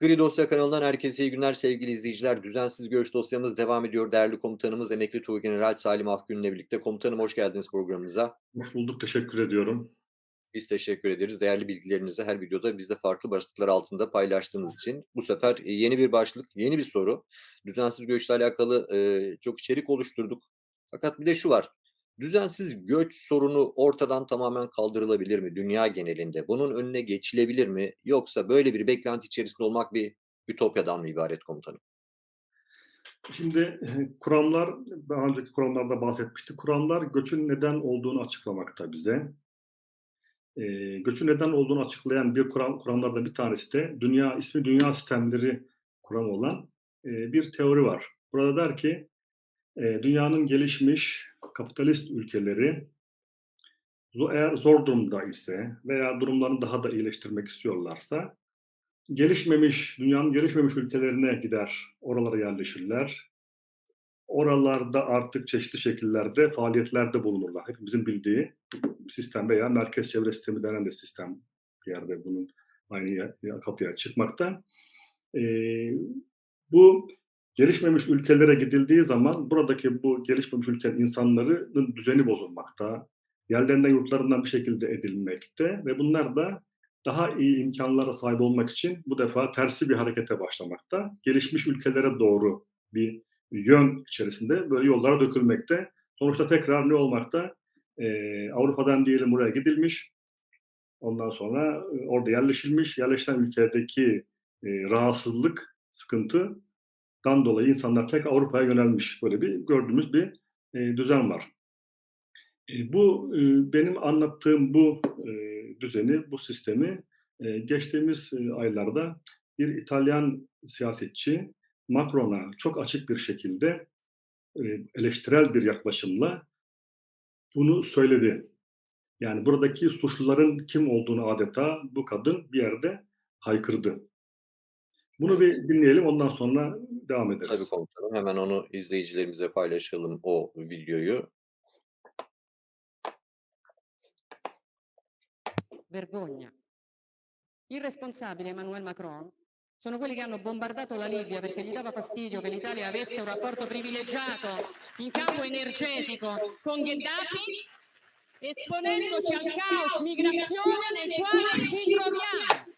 Gri Dosya kanalından herkese iyi günler sevgili izleyiciler. Düzensiz Göç dosyamız devam ediyor. Değerli komutanımız Emekli Tuğgeneral Salim Afgün'le birlikte. Komutanım hoş geldiniz programımıza. Hoş bulduk, teşekkür ediyorum. Biz teşekkür ederiz. Değerli bilgilerinizi her videoda bizde farklı başlıklar altında paylaştığınız için. Bu sefer e, yeni bir başlık, yeni bir soru. Düzensiz göçle alakalı e, çok içerik oluşturduk. Fakat bir de şu var. Düzensiz göç sorunu ortadan tamamen kaldırılabilir mi dünya genelinde? Bunun önüne geçilebilir mi? Yoksa böyle bir beklenti içerisinde olmak bir ütopyadan mı ibaret komutanım? Şimdi kuramlar, daha önceki kuramlarda bahsetmiştik. Kuramlar göçün neden olduğunu açıklamakta bize. Eee, göçün neden olduğunu açıklayan bir kuram, kuramlardan bir tanesi de dünya ismi dünya sistemleri kuramı olan eee, bir teori var. Burada der ki dünyanın gelişmiş kapitalist ülkeleri eğer zor durumda ise veya durumlarını daha da iyileştirmek istiyorlarsa gelişmemiş, dünyanın gelişmemiş ülkelerine gider, oralara yerleşirler. Oralarda artık çeşitli şekillerde faaliyetlerde bulunurlar. Hepimizin bildiği sistem veya merkez çevre sistemi denen de sistem bir yerde bunun aynı kapıya çıkmakta. Ee, bu gelişmemiş ülkelere gidildiği zaman buradaki bu gelişmemiş ülkenin insanların düzeni bozulmakta, yerlerinden yurtlarından bir şekilde edilmekte ve bunlar da daha iyi imkanlara sahip olmak için bu defa tersi bir harekete başlamakta. Gelişmiş ülkelere doğru bir yön içerisinde böyle yollara dökülmekte. Sonuçta tekrar ne olmakta? Ee, Avrupa'dan diyelim buraya gidilmiş. Ondan sonra e, orada yerleşilmiş. Yerleşen ülkedeki e, rahatsızlık, sıkıntıdan dolayı insanlar tek Avrupa'ya yönelmiş. Böyle bir gördüğümüz bir e, düzen var. E, bu e, benim anlattığım bu e, düzeni, bu sistemi e, geçtiğimiz e, aylarda bir İtalyan siyasetçi Macron'a çok açık bir şekilde e, eleştirel bir yaklaşımla bunu söyledi. Yani buradaki suçluların kim olduğunu adeta bu kadın bir yerde haykırdı. Bunu bir dinleyelim ondan sonra devam Tabii ederiz. komutanım. Hemen onu izleyicilerimize paylaşalım o videoyu. Vergogna. Il responsabile Emmanuel Macron sono quelli che hanno bombardato la Libia perché gli dava fastidio che l'Italia avesse un rapporto privilegiato in campo energetico con Gheddafi, esponendoci al caos migrazione nel quale ci troviamo.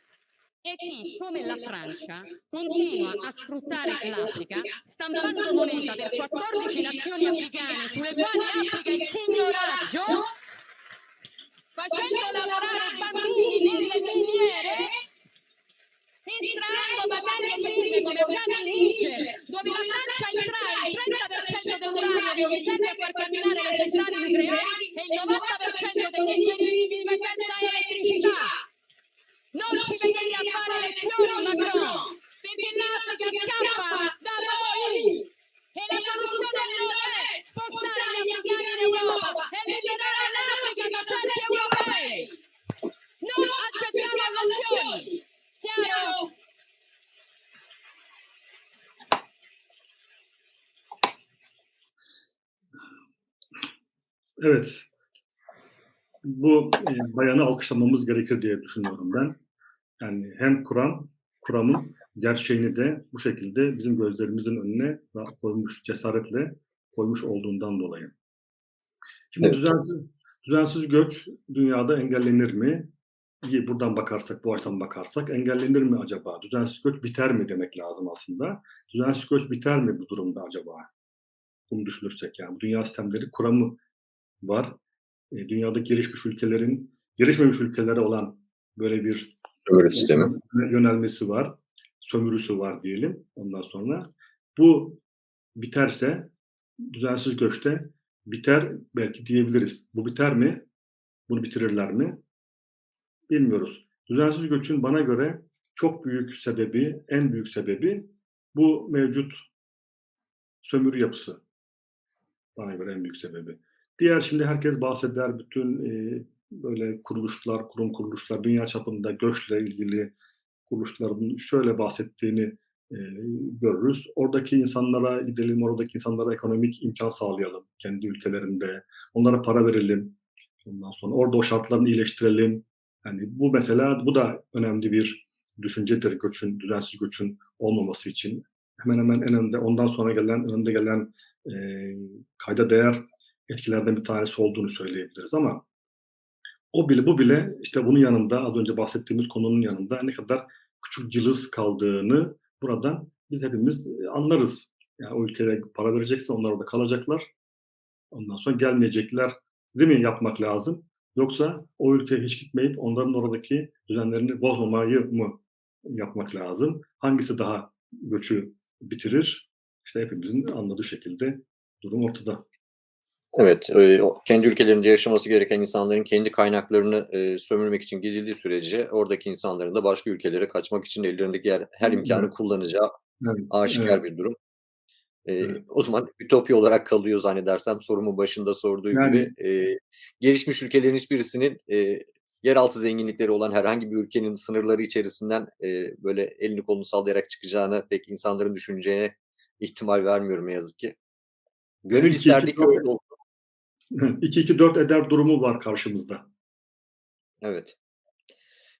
E chi, come la Francia, continua a sfruttare l'Africa stampando moneta per 14 nazioni africane sulle quali applica il signoraggio facendo lavorare bambini nelle miniere, estraendo materie prime come accade in Niger, dove la Francia estrae il 30% dell'uranio che gli serve far camminare le centrali nucleari e il 90% dei nigerini Evet, bu e, bayanı alkışlamamız gerekir diye düşünüyorum ben. Yani hem Kur'an, Kur'an'ın gerçeğini de bu şekilde bizim gözlerimizin önüne koymuş, cesaretle koymuş olduğundan dolayı. Şimdi Evet. düzensiz, düzensiz göç dünyada engellenir mi? İyi, buradan bakarsak, bu açıdan bakarsak engellenir mi acaba? Düzensiz göç biter mi demek lazım aslında. Düzensiz göç biter mi bu durumda acaba? Bunu düşünürsek yani. Bu dünya sistemleri kuramı var. E, dünyadaki gelişmiş ülkelerin gelişmemiş ülkelere olan böyle bir Sömürü sistemi. yönelmesi var. Sömürüsü var diyelim ondan sonra. Bu biterse düzensiz göçte biter belki diyebiliriz. Bu biter mi? Bunu bitirirler mi? Bilmiyoruz. Düzensiz göçün bana göre çok büyük sebebi, en büyük sebebi bu mevcut sömürü yapısı. Bana göre en büyük sebebi. Diğer şimdi herkes bahseder bütün e, böyle kuruluşlar, kurum kuruluşlar, dünya çapında göçle ilgili kuruluşların şöyle bahsettiğini e, görürüz. Oradaki insanlara gidelim, oradaki insanlara ekonomik imkan sağlayalım kendi ülkelerinde. Onlara para verelim. Ondan sonra orada o şartlarını iyileştirelim. Yani bu mesela bu da önemli bir düşüncedir göçün, düzensiz göçün olmaması için. Hemen hemen en önde, ondan sonra gelen, önde gelen e, kayda değer etkilerden bir tanesi olduğunu söyleyebiliriz ama o bile bu bile işte bunun yanında az önce bahsettiğimiz konunun yanında ne kadar küçük cılız kaldığını buradan biz hepimiz e, anlarız. Yani o ülkeye para verecekse onlar orada kalacaklar. Ondan sonra gelmeyecekler değil mi yapmak lazım? Yoksa o ülkeye hiç gitmeyip onların oradaki düzenlerini bozmamayı mı yapmak lazım? Hangisi daha göçü bitirir? İşte hepimizin anladığı şekilde durum ortada. Evet, kendi ülkelerinde yaşaması gereken insanların kendi kaynaklarını, sömürmek için gidildiği sürece oradaki insanların da başka ülkelere kaçmak için ellerindeki her her imkânı Evet. kullanacağı Evet, aşikâr evet. bir durum. Evet. o zaman ütopya olarak kalıyor zannedersem sorumun başında sorduğu Yani gibi. Gelişmiş ülkelerin hiçbirisinin, yeraltı zenginlikleri olan herhangi bir ülkenin sınırları içerisinden, böyle elini kolunu sallayarak çıkacağını pek insanların düşüneceğine ihtimal vermiyorum ne yazık ki. Gönül Yani 2-2 isterdi ki 4 öyle olsun. 2-2-4 eder durumu var karşımızda. Evet.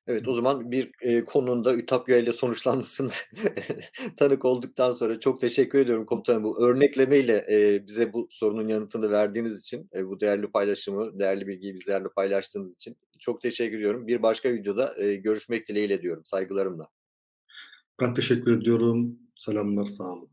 Evet, o zaman bir, eee, konunun da ütopya ile sonuçlanmasına tanık olduktan sonra çok teşekkür ediyorum komutanım. Bu örneklemeyle, eee, bize bu sorunun yanıtını verdiğiniz için, eee, bu değerli paylaşımı, değerli bilgiyi bizlerle paylaştığınız için çok teşekkür ediyorum. Bir başka videoda, eee, görüşmek dileğiyle diyorum, saygılarımla. Ben teşekkür ediyorum. Selamlar, sağ olun.